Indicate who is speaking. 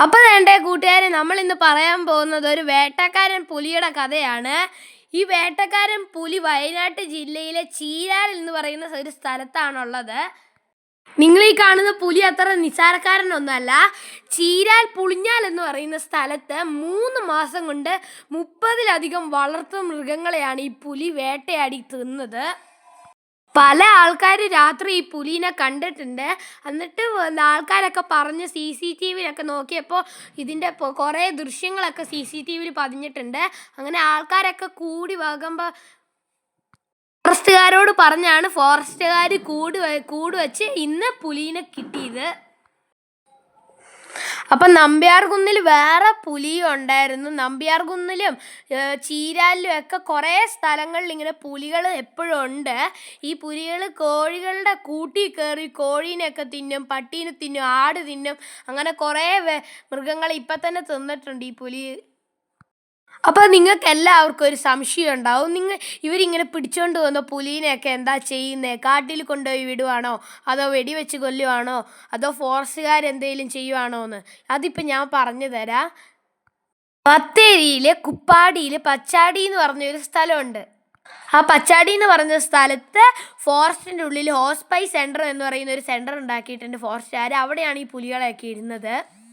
Speaker 1: അപ്പോൾ വേണ്ട കൂട്ടുകാരെ നമ്മൾ ഇന്ന് പറയാൻ പോകുന്നത് ഒരു വേട്ടക്കാരൻ പുലിയുടെ കഥയാണ്. ഈ വേട്ടക്കാരൻ പുലി വയനാട്ട് ജില്ലയിലെ ചീരാൽ എന്ന് പറയുന്ന ഒരു സ്ഥലത്താണുള്ളത്. നിങ്ങൾ ഈ കാണുന്ന പുലി അത്ര നിസാരക്കാരനൊന്നല്ല ചീരാൽ പുളിഞ്ഞാൽ എന്ന് പറയുന്ന സ്ഥലത്ത് മൂന്ന് മാസം കൊണ്ട് മുപ്പതിലധികം വളർത്തു മൃഗങ്ങളെയാണ് ഈ പുലി വേട്ടയാടി തിന്നത് പല ആൾക്കാർ രാത്രി ഈ പുലീനെ കണ്ടിട്ടുണ്ട്. എന്നിട്ട് ആൾക്കാരൊക്കെ പറഞ്ഞ് സി സി ടി വിയിലൊക്കെ നോക്കിയപ്പോൾ ഇതിന്റെ കുറേ ദൃശ്യങ്ങളൊക്കെ സി സി ടി വിയിൽ പതിഞ്ഞിട്ടുണ്ട്. അങ്ങനെ ആൾക്കാരൊക്കെ കൂടി വകുമ്പോൾ ഫോറസ്റ്റുകാരോട് പറഞ്ഞാണ് ഫോറസ്റ്റുകാർ കൂട് കൂട് വെച്ച് ഇന്ന് പുലീനെ കിട്ടിയത്. അപ്പം നമ്പ്യാർകുന്നിൽ വേറെ പുലിയും ഉണ്ടായിരുന്നു. നമ്പ്യാർകുന്നിലും ചീരാലിലും ഒക്കെ കുറേ സ്ഥലങ്ങളിൽ ഇങ്ങനെ പുലികൾ എപ്പോഴും ഉണ്ട്. ഈ പുലികൾ കോഴികളുടെ കൂട്ടി കയറി കോഴീനെയൊക്കെ തിന്നും പട്ടീനെ തിന്നും ആട് തിന്നും അങ്ങനെ കുറേ മൃഗങ്ങളെ ഇപ്പം തന്നെ തിന്നിട്ടുണ്ട് ഈ പുലി അപ്പോൾ നിങ്ങൾക്ക് എല്ലാവർക്കും ഒരു സംശയം ഉണ്ടാവും. നിങ്ങൾ ഇവരിങ്ങനെ പിടിച്ചോണ്ട് വന്ന പുലീനെയൊക്കെ എന്താ ചെയ്യുന്നത് കാട്ടിൽ കൊണ്ടുപോയി വിടുവാണോ? അതോ വെടിവെച്ച് കൊല്ലുവാണോ? അതോ ഫോറസ്റ്റുകാരെന്തെങ്കിലും ചെയ്യുവാണോ എന്ന്? അതിപ്പോൾ ഞാൻ പറഞ്ഞു തരാം. ബത്തേരിയിൽ കുപ്പാടിയിൽ പച്ചാടി എന്ന് പറഞ്ഞൊരു സ്ഥലമുണ്ട്. ആ പച്ചാടി എന്ന് പറഞ്ഞ സ്ഥലത്ത് ഫോറസ്റ്റിന്റെ ഉള്ളിൽ ഹോസ്പൈ സെന്റർ എന്ന് പറയുന്ന ഒരു സെന്റർ ഉണ്ടാക്കിയിട്ടുണ്ട് ഫോറസ്റ്റുകാർ അവിടെയാണ് ഈ പുലികളെയൊക്കെ ഇരുന്നത്